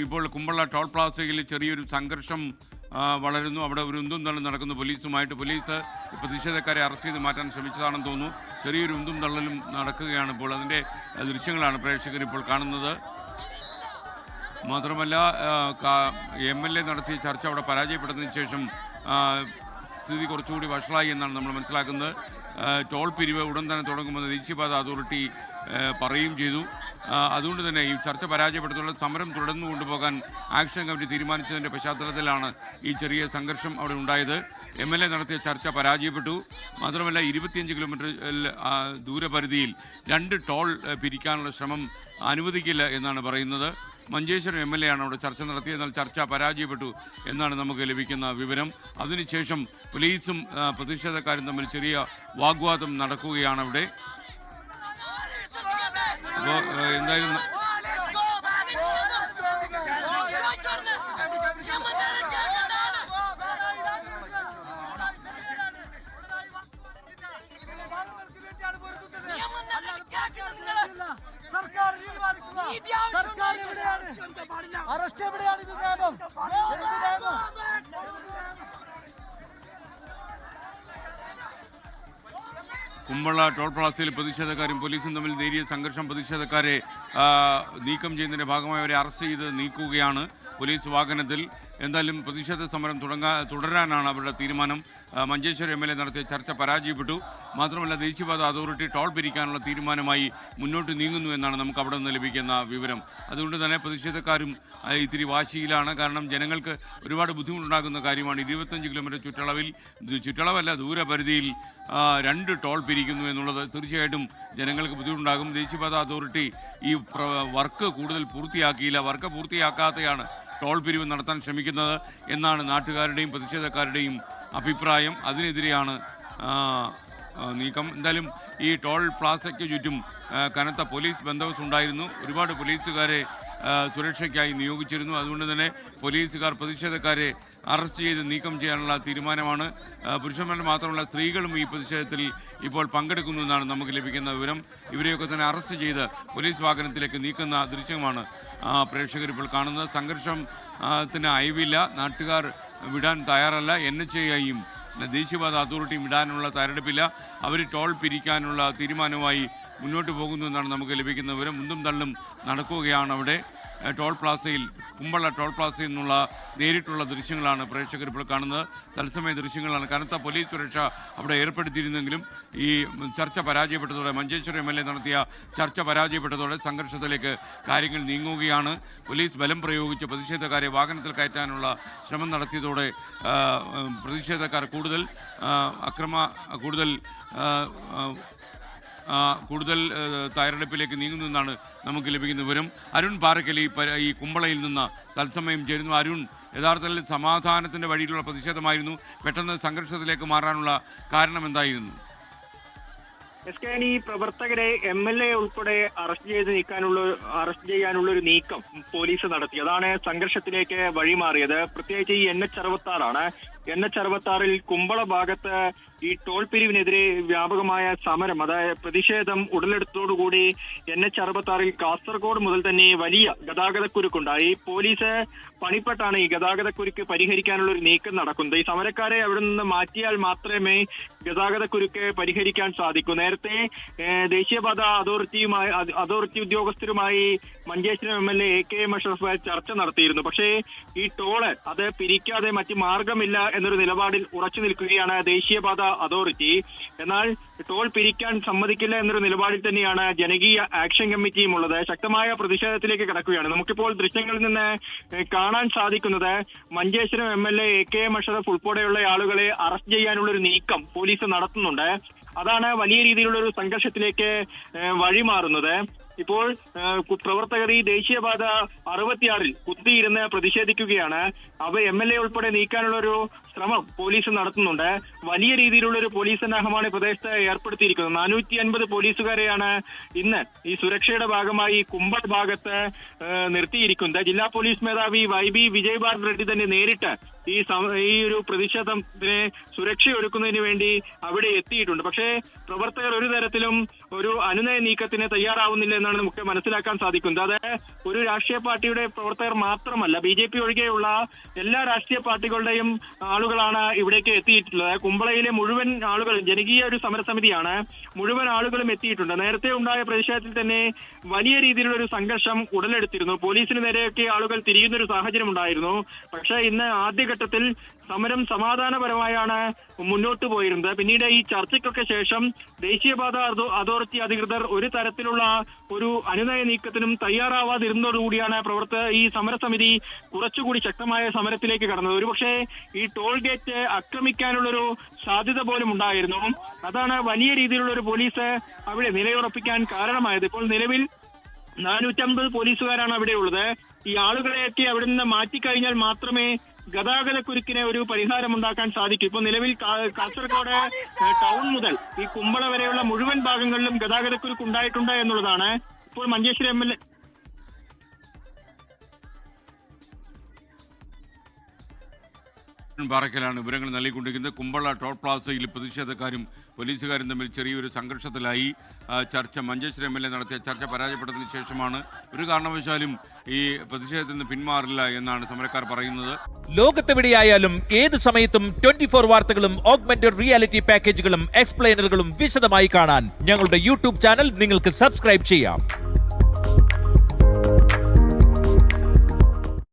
ഇപ്പോൾ കുമ്പള ടോൾ പ്ലാസയിൽ ചെറിയൊരു സംഘർഷം വളരുന്നു. അവിടെ ഒരു ഉന്തും തള്ളും നടക്കുന്നു. പോലീസുമായിട്ട് പോലീസ് പ്രതിഷേധക്കാരെ അറസ്റ്റ് ചെയ്ത് മാറ്റാൻ ശ്രമിച്ചതാണെന്ന് തോന്നുന്നു. ചെറിയൊരു ഉന്തും തള്ളലും നടക്കുകയാണ് ഇപ്പോൾ. അതിന്റെ ദൃശ്യങ്ങളാണ് പ്രേക്ഷകർ ഇപ്പോൾ കാണുന്നത്. മാത്രമല്ല എം എൽ എ നടത്തിയ ചർച്ച അവിടെ പരാജയപ്പെട്ടതിന് ശേഷം സ്ഥിതി കുറച്ചുകൂടി വഷളായി എന്നാണ് നമ്മൾ മനസ്സിലാക്കുന്നത്. ടോൾ പിരിവ് ഉടൻ തന്നെ തുടങ്ങുമെന്ന് ദേശീയപാത അതോറിറ്റി പറയുകയും ചെയ്തു. അതുകൊണ്ട് തന്നെ ഈ ചർച്ച പരാജയപ്പെടുത്തുള്ള സമരം തുടർന്നു കൊണ്ടുപോകാൻ ആക്ഷൻ കമ്മിറ്റി തീരുമാനിച്ചതിന്റെ പശ്ചാത്തലത്തിലാണ് ഈ ചെറിയ സംഘർഷം അവിടെ ഉണ്ടായത്. എം എൽ എ നടത്തിയ ചർച്ച പരാജയപ്പെട്ടു. മാത്രമല്ല ഇരുപത്തിയഞ്ച് കിലോമീറ്റർ ദൂരപരിധിയിൽ രണ്ട് ടോൾ പിരിക്കാനുള്ള ശ്രമം അനുവദിക്കില്ല എന്നാണ് പറയുന്നത്. മഞ്ചേശ്വരം എം എൽ എ ആണ് അവിടെ ചർച്ച നടത്തിയത്. എന്നാൽ ചർച്ച പരാജയപ്പെട്ടു എന്നാണ് നമുക്ക് ലഭിക്കുന്ന വിവരം. അതിനുശേഷം പോലീസും പ്രതിഷേധക്കാരും തമ്മിൽ ചെറിയ വാഗ്വാദം നടക്കുകയാണ് അവിടെ. അപ്പോൾ എന്തായാലും സർക്കാർ എവിടെയാണ്? അറസ്റ്റ് എവിടെയാണ് ഇത് നിയമം നിയമം കുമ്പള ടോൾ പ്ലാസയിൽ പ്രതിഷേധക്കാരും പോലീസും തമ്മിൽ നേരിയ സംഘർഷം പ്രതിഷേധക്കാരെ നീക്കം ചെയ്യുന്നതിന്റെ ഭാഗമായി അവരെ അറസ്റ്റ് ചെയ്ത് നീക്കുകയാണ്. പോലീസ് വാഹനത്തിൽ എന്തായാലും പ്രതിഷേധ സമരം തുടങ്ങാ തുടരാനാണ് അവരുടെ തീരുമാനം. മഞ്ചേശ്വരം എം എൽ എ നടത്തിയ ചർച്ച പരാജയപ്പെട്ടു. മാത്രമല്ല ദേശീയപാത അതോറിറ്റി ടോൾ പിരിക്കാനുള്ള തീരുമാനമായി മുന്നോട്ട് നീങ്ങുന്നു എന്നാണ് നമുക്ക് അവിടെ നിന്ന് ലഭിക്കുന്ന വിവരം. അതുകൊണ്ട് തന്നെ പ്രതിഷേധക്കാരും ഇത്തിരി വാശിയിലാണ്. കാരണം ജനങ്ങൾക്ക് ഒരുപാട് ബുദ്ധിമുട്ടുണ്ടാകുന്ന കാര്യമാണ്. ഇരുപത്തഞ്ച് കിലോമീറ്റർ ചുറ്റളവിൽ ചുറ്റളവല്ല ദൂരപരിധിയിൽ രണ്ട് ടോൾ പിരിക്കുന്നു എന്നുള്ളത് തീർച്ചയായിട്ടും ജനങ്ങൾക്ക് ബുദ്ധിമുട്ടുണ്ടാകും. ദേശീയപാത അതോറിറ്റി ഈ വർക്ക് കൂടുതൽ പൂർത്തിയാക്കിയില്ല. വർക്ക് പൂർത്തിയാക്കാതെയാണ് ടോൾ പിരിവ് നടത്താൻ ശ്രമിക്കുന്നത് എന്നാണ് നാട്ടുകാരുടെയും പ്രതിഷേധക്കാരുടെയും അഭിപ്രായം. അതിനെതിരെയാണ് നീക്കം. എന്തായാലും ഈ ടോൾ പ്ലാസയ്ക്ക് ചുറ്റും കനത്ത പോലീസ് ബന്ദോബസ്ത് ഉണ്ടായിരുന്നു ഒരുപാട് പോലീസുകാരെ സുരക്ഷയ്ക്കായി നിയോഗിച്ചിരുന്നു. അതുകൊണ്ട് തന്നെ പോലീസുകാർ പ്രതിഷേധക്കാരെ അറസ്റ്റ് ചെയ്ത് നീക്കം ചെയ്യാനുള്ള തീരുമാനമാണ്. പുരുഷന്മാർ മാത്രമല്ല സ്ത്രീകളും ഈ പ്രതിഷേധത്തിൽ ഇപ്പോൾ പങ്കെടുക്കുന്നു എന്നാണ് നമുക്ക് ലഭിക്കുന്ന വിവരം. ഇവരെയൊക്കെ തന്നെ അറസ്റ്റ് ചെയ്ത് പോലീസ് വാഹനത്തിലേക്ക് നീക്കുന്ന ദൃശ്യമാണ് പ്രേക്ഷകർ ഇപ്പോൾ കാണുന്നത്. സംഘർഷം ആ, ത്തിന് അയവില്ല. നാട്ടുകാർ വിടാൻ തയ്യാറല്ല. എൻ എച്ച് ഐയും ദേശീയപാത അതോറിറ്റിയും വിടാനുള്ള തയ്യാറെടുപ്പില്ല. അവർ ടോൾ പിരിക്കാനുള്ള തീരുമാനവുമായി മുന്നോട്ട് പോകുന്നു എന്നാണ് നമുക്ക് ലഭിക്കുന്ന വിവരം. മുന്തും തള്ളും നടക്കുകയാണ് അവിടെ. ടോൾ പ്ലാസയിൽ കുമ്പള ടോൾ പ്ലാസയിൽ നിന്നുള്ള നേരിട്ടുള്ള ദൃശ്യങ്ങളാണ് പ്രേക്ഷകർ ഇപ്പോൾ കാണുന്നത്. തത്സമയ ദൃശ്യങ്ങളാണ്. കനത്ത പോലീസ് സുരക്ഷ അവിടെ ഏർപ്പെടുത്തിയിരുന്നെങ്കിലും ഈ ചർച്ച പരാജയപ്പെട്ടതോടെ മഞ്ചേശ്വരം എം എൽ എ നടത്തിയ ചർച്ച പരാജയപ്പെട്ടതോടെ സംഘർഷത്തിലേക്ക് കാര്യങ്ങൾ നീങ്ങുകയാണ്. പോലീസ് ബലം പ്രയോഗിച്ച് പ്രതിഷേധക്കാരെ വാഹനത്തിൽ കയറ്റാനുള്ള ശ്രമം നടത്തിയതോടെ പ്രതിഷേധക്കാർ കൂടുതൽ അക്രമ കൂടുതൽ കൂടുതൽ തയ്യാറെടുപ്പിലേക്ക് നീങ്ങുന്നു എന്നാണ് നമുക്ക് ലഭിക്കുന്ന വിവരം. അരുൺ പാറക്കലി പ- ഈ കുമ്പളയിൽ നിന്ന് തത്സമയം ചേരുന്നു. അരുൺ യഥാർത്ഥത്തിൽ സമാധാനത്തിന്റെ വഴിയിലുള്ള പ്രതിഷേധമായിരുന്നു. പെട്ടെന്ന് സംഘർഷത്തിലേക്ക് മാറാനുള്ള കാരണം എന്തായിരുന്നു? എസ് കെ ഈ പ്രവർത്തകരെ എം എൽ എ ഉൾപ്പെടെ അറസ്റ്റ് ചെയ്ത് നീക്കാനുള്ള അറസ്റ്റ് ചെയ്യാനുള്ള ഒരു നീക്കം പോലീസ് നടത്തി. അതാണ് സംഘർഷത്തിലേക്ക് വഴിമാറിയത്. പ്രത്യേകിച്ച് ഈ എൻ എച്ച് എൻ എച്ച് അറുപത്താറിൽ കുമ്പള ഭാഗത്ത് ഈ ടോൾ പിരിവിനെതിരെ വ്യാപകമായ സമരം അതായത് പ്രതിഷേധം ഉടലെടുത്തോടുകൂടി എൻ എച്ച് അറുപത്താറിൽ കാസർഗോഡ് മുതൽ തന്നെ വലിയ ഗതാഗതക്കുരുക്കുണ്ടായി പോലീസ് പണിപ്പെട്ടാണ് ഈ ഗതാഗതക്കുരുക്ക് പരിഹരിക്കാനുള്ള ഒരു നീക്കം നടക്കുന്നത്. ഈ സമരക്കാരെ അവിടെ നിന്ന് മാറ്റിയാൽ മാത്രമേ ഗതാഗതക്കുരുക്ക് പരിഹരിക്കാൻ സാധിക്കൂ. നേരത്തെ ദേശീയപാത അതോറിറ്റിയുമായി അതോറിറ്റി ഉദ്യോഗസ്ഥരുമായി Manjeshwaram M L A K M Ashraf ചർച്ച നടത്തിയിരുന്നു. പക്ഷേ ഈ ടോൾ അത് പിരിക്കാതെ മറ്റു മാർഗമില്ല എന്നൊരു നിലപാടിൽ ഉറച്ചു നിൽക്കുകയാണ് ദേശീയപാത അതോറിറ്റി. എന്നാൽ ടോൾ പിരിക്കാൻ സമ്മതിക്കില്ല എന്നൊരു നിലപാടിൽ തന്നെയാണ് ജനകീയ ആക്ഷൻ കമ്മിറ്റിയും ഉള്ളത്. ശക്തമായ പ്രതിഷേധത്തിലേക്ക് കിടക്കുകയാണ്. നമുക്കിപ്പോൾ ദൃശ്യങ്ങളിൽ നിന്ന് കാണാൻ സാധിക്കുന്നത് Manjeshwaram M L A K M Ashraf ഉൾപ്പെടെയുള്ള ആളുകളെ അറസ്റ്റ് ചെയ്യാനുള്ള ഒരു നീക്കം പോലീസ് നടത്തുന്നുണ്ട്. അതാണ് വലിയ രീതിയിലുള്ള ഒരു സംഘർഷത്തിലേക്ക് വഴിമാറുന്നത്. ഇപ്പോൾ പ്രവർത്തകർ ഈ ദേശീയപാത അറുപത്തിയാറിൽ കുത്തിയിരുന്ന് പ്രതിഷേധിക്കുകയാണ്. അവ എം എൽ എ ഉൾപ്പെടെ നീക്കാനുള്ള ഒരു ശ്രമം പോലീസ് നടത്തുന്നുണ്ട്. വലിയ രീതിയിലുള്ള ഒരു പോലീസ് സന്നാഹമാണ് പ്രദേശത്ത് ഏർപ്പെടുത്തിയിരിക്കുന്നത്. നാനൂറ്റി അൻപത് പോലീസുകാരെയാണ് ഇന്ന് ഈ സുരക്ഷയുടെ ഭാഗമായി കുമ്പൾ ഭാഗത്ത് നിർത്തിയിരിക്കുന്നത്. ജില്ലാ പോലീസ് മേധാവി വൈ ബി വിജയ് ഭാരത് റെഡ്ഡി തന്നെ നേരിട്ട് ഈ ഈ ഒരു പ്രതിഷേധത്തിന് സുരക്ഷ ഒരുക്കുന്നതിന് വേണ്ടി അവിടെ എത്തിയിട്ടുണ്ട്. പക്ഷേ പ്രവർത്തകർ ഒരു തരത്തിലും ഒരു അനുനയ നീക്കത്തിന് തയ്യാറാവുന്നില്ല എന്നാണ് നമുക്ക് മനസ്സിലാക്കാൻ സാധിക്കുന്നത്. അത് ഒരു രാഷ്ട്രീയ പാർട്ടിയുടെ പ്രവർത്തകർ മാത്രമല്ല ബി ജെ പി ഒഴികെയുള്ള എല്ലാ രാഷ്ട്രീയ പാർട്ടികളുടെയും ആളുകളാണ് ഇവിടേക്ക് എത്തിയിട്ടുള്ളത്. കുമ്പളയിലെ മുഴുവൻ ആളുകൾ ജനകീയ ഒരു സമരസമിതിയാണ് മുഴുവൻ ആളുകളും എത്തിയിട്ടുണ്ട്. നേരത്തെ ഉണ്ടായ പ്രതിഷേധത്തിൽ തന്നെ വലിയ രീതിയിലുള്ള ഒരു സംഘർഷം ഉടലെടുത്തിരുന്നു. പോലീസിന് നേരെയൊക്കെ ആളുകൾ തിരിയുന്ന ഒരു സാഹചര്യം ഉണ്ടായിരുന്നു. പക്ഷേ ഇന്ന് ആദ്യഘട്ടത്തിൽ സമരം സമാധാനപരമായാണ് മുന്നോട്ട് പോയിരുന്നത്. പിന്നീട് ഈ ചർച്ചയ്ക്കൊക്കെ ശേഷം ദേശീയപാത അതോ- അതോറിറ്റി അധികൃതർ ഒരു തരത്തിലുള്ള ഒരു അനുനയ നീക്കത്തിനും തയ്യാറാവാതിരുന്നതോടുകൂടിയാണ് പ്രവർത്തക ഈ സമരസമിതി കുറച്ചുകൂടി ശക്തമായ സമരത്തിലേക്ക് കടന്നത്. ഒരുപക്ഷെ ഈ ടോൾ ഗേറ്റ് ആക്രമിക്കാനുള്ളൊരു സാധ്യത പോലും ഉണ്ടായിരുന്നു. അതാണ് വലിയ രീതിയിലുള്ള ഒരു പോലീസ് അവിടെ നിലയുറപ്പിക്കാൻ കാരണമായത്. ഇപ്പോൾ നിലവിൽ നാനൂറ്റമ്പത് പോലീസുകാരാണ് അവിടെയുള്ളത്. ഈ ആളുകളെയൊക്കെ അവിടെ നിന്ന് മാറ്റിക്കഴിഞ്ഞാൽ മാത്രമേ ഗതാഗത കുരുക്കിന് ഒരു പരിഹാരം ഉണ്ടാക്കാൻ സാധിക്കും. ഇപ്പൊ നിലവിൽ കാസർഗോഡ് ടൗൺ മുതൽ ഈ കുമ്പള വരെയുള്ള മുഴുവൻ ഭാഗങ്ങളിലും ഗതാഗത കുരുക്ക് ഉണ്ടായിട്ടുണ്ട് എന്നുള്ളതാണ്. ഇപ്പോൾ മഞ്ചേശ്വരം എം എൽ എ പാറയ്ക്കലാണ് വിവരങ്ങൾ നൽകിക്കൊണ്ടിരിക്കുന്നത്. കുമ്പള ടോൾ പ്ലാസയിൽ പ്രതിഷേധക്കാരും പോലീസുകാരും തമ്മിൽ ചെറിയൊരു സംഘർഷത്തിലായി. ചർച്ച മഞ്ചേശ്വരം എം എൽ എ നടത്തിയ ചർച്ച പരാജയപ്പെട്ടതിന് ശേഷമാണ് ഒരു കാരണവശാലും ഈ പ്രതിഷേധത്തിൽ നിന്ന് പിന്മാറില്ല എന്നാണ് സമരക്കാർ പറയുന്നത്. ലോകത്തെവിടെയായാലും ഏത് സമയത്തും ട്വന്റി ഫോർ വാർത്തകളും ഓഗ്മെന്റഡ് റിയാലിറ്റി പാക്കേജുകളും എക്സ്പ്ലെയിനറുകളും വിശദമായി കാണാൻ ഞങ്ങളുടെ യൂട്യൂബ് ചാനൽ നിങ്ങൾക്ക് സബ്സ്ക്രൈബ് ചെയ്യാം.